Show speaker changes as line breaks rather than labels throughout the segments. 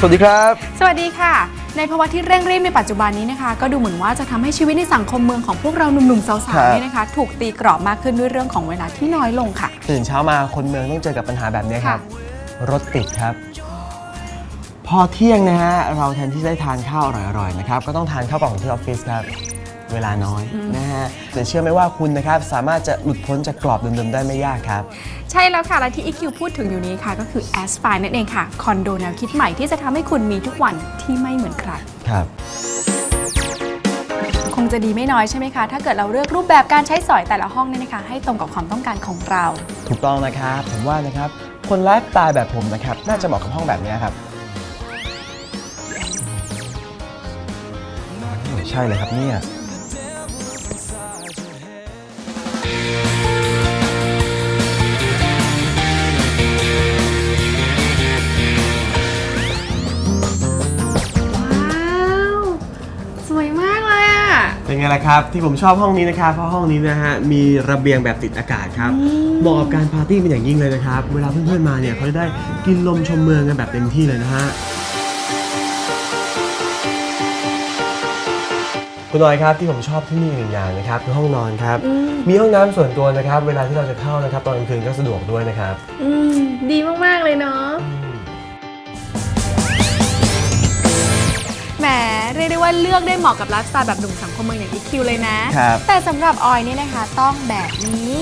สวัสดีครับ
สวัสดีค่ะ ในภาวะที่เร่งรีบในปัจจุบันนี้นะคะ ก็ดูเหมือนว่าจะทำให้ชีวิตในสังคมเมืองของพวกเราหนุ่มๆสา
ครั
ว
บ
ๆเนี่ยนะคะ ถูกตีกรอบมากขึ้นด้วยเรื่องของเวลาที่น้อยลงค่ะ
ตื่นเช้ามาคนเมืองต้องเจอกับปัญหาแบบนี้ครับ รถติดครับ พอเที่ยงนะฮะเราแทนที่จะได้ทานข้าวอร่อยๆนะครับก็ต้องทานข้าวกล่องที่ออฟฟิศครับ เวลาน้อยนะฮะแต่เชื่อไหมว่าคุณนะครับสามารถจะหลุดพ้นจากกรอบเดิมๆได้ไม่ยากครับ
ใช่แล้วค่ะ และที่ EQ พูดถึงอยู่นี้ค่ะ ก็คือ a s p i r e นั่นเองค่ะ คอนโดแนวคิดใหม่ที่จะทำให้คุณมีทุกวันที่ไม่เหมือนใคร
ครับ
คงจะดีไม่น้อยใช่ไหมคะ ถ้าเกิดเราเลือกรูปแบบการใช้สอยแต่ละห้องเนี่ยนะคะ ให้ตรงกับความต้องการของเรา
ถูกต้องนะครับ ผมว่านะครับ คนไลฟ์สไตล์แบบผมนะครับ น่าจะเหมาะกับห้องแบบนี้ครับใช่เลยครับเนี่ย
เป็
นไงล่ะครับ ที่ผมชอบห้องนี้นะครับเพราะห้องนี้นะฮะมีระเบียงแบบติดอากาศครับเหมาะกับการปาร์ตี้เป็นอย่างยิ่งเลยนะครับ เวลาเพื่อนๆมาเนี่ยเขาจะได้กินลมชมเมืองกันแบบเต็มที่เลยนะฮะคุณน้อยครับที่ผมชอบที่นี่หนึ่งอย่างนะครับคือห้องนอนครับ มีห้องน้ำส่วนตัวนะครับ เวลาที่เราจะเข้านะครับ ตอนกลางคืนก็สะดวกด้วยนะครับ
อืมดีมาก ๆ เลยเนาะ ยกได้ว่าเลือกได้เหมาะกับไลฟ์สไตล์แบบหนุ่มสังคมเมืองอย่าง EQ เลยนะ
ครับ
แต่สำหรับออยเนี่ยนะคะต้องแบบนี้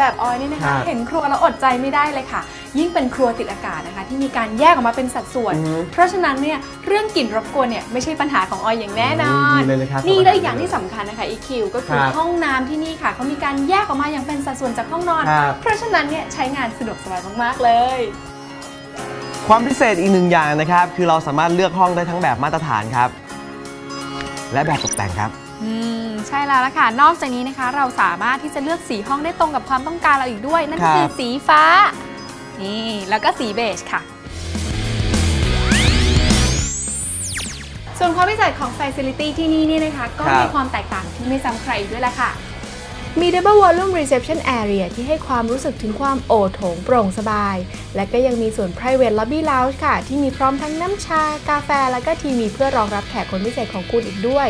แบบออยเนี่ยนะ
ครั
คะ
บ
เห็นครัวแล้วอดใจไม่ได้เลยค่ะ ยิ่งเป็นครัวติดอากาศนะคะ ที่มีการแยกออกมาเป็นสัดส่วน
อือฮึ
เพราะฉะนั้นเนี่ยเรื่องกลิ่นรบกวนเนี่ยไม่ใช่ปัญหาของออยอย่างแน่นอน
ดีเลยนะครับ
นี่และอีกอย่างที่สำคัญนะคะ EQ ก็คือ
ครับ
ห้องน้ำที่นี่ค่ะเขามีการแยกออกมาอย่างเป็นสัดส่วนจากห้องนอน
ครับ
เพราะฉะนั้นเนี่ยใช้งานสะดวกสบายมากๆเลย
ความพิเศษอีกหนึ่งอย่างนะครับ คือเราสามารถเลือกห้องได้ทั้งแบบมาตรฐานครับ และแบบตกแต่งครับ
อืม ใช่แล้วล่ะค่ะ นอกจากนี้นะคะ เราสามารถที่จะเลือกสีห้องได้ตรงกับความต้องการเราอีกด้วย นั่นก็คือ
ครับ
สีฟ้า นี่ แล้วก็สีเบจค่ะ ส่วนความพิเศษของ Facility ที่นี่เนี่ยนะคะ ก็
ครับ
มีความแตกต่างที่ไม่ซ้ำใครอีกด้วยล่ะค่ะ มี Double Volume Reception Area ที่ให้ความรู้สึกถึงความโอโถงโปร่งสบาย และก็ยังมีส่วน Private Lobby Lounge ค่ะ ที่มีพร้อมทั้งน้ำชา กาแฟ และก็ทีวีเพื่อรองรับแขกคนพิเศษของคุณอีกด้วย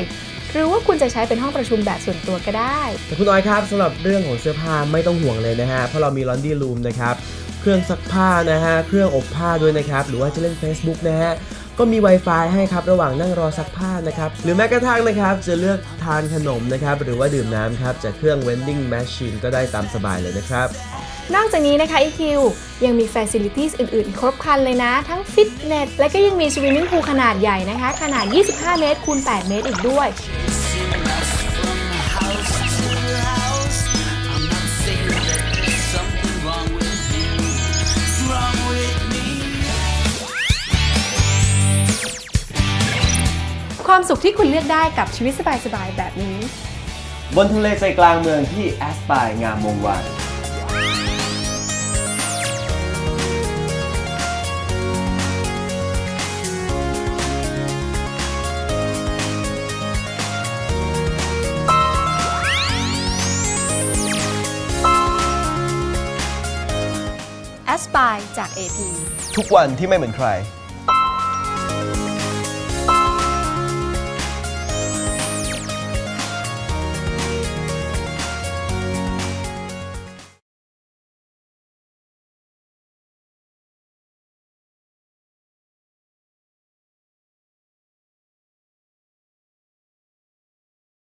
หรือว่าคุณจะใช้เป็นห้องประชุมแบบส่วนตัวก็ได้
แต่คุณน้อยครับสำหรับเรื่องของเสื้อผ้าไม่ต้องห่วงเลยนะฮะ เพราะเรามี laundry room นะครับ เครื่องซักผ้านะฮะ เครื่องอบผ้าด้วยนะครับ หรือว่าจะเล่น Facebook นะฮะ ก็มี Wi-Fi ให้ครับ ระหว่างนั่งรอซักผ้านะครับ หรือแม้กระทั่งนะครับ จะเลือกทานขนมนะครับ หรือว่าดื่มน้ำครับจากเครื่อง vending machine ก็ได้ตามสบายเลยนะครับ
นอกจากนี้นะคะ EQ ยังมี Facilities อื่นๆ ครบครันเลยนะ ทั้งฟิตเนส และก็ยังมี Swimming Pool ขนาดใหญ่นะคะ ขนาด 25 เมตรคูณ 8 เมตรอีกด้วยความสุขที่คุณเลือกได้กับชีวิตสบายๆ แบบนี้
บนทะเลใจกลางเมืองที่แอสปายงามวงวาน
Aspire จาก AP
ทุกวันที่ไม่เหมือนใคร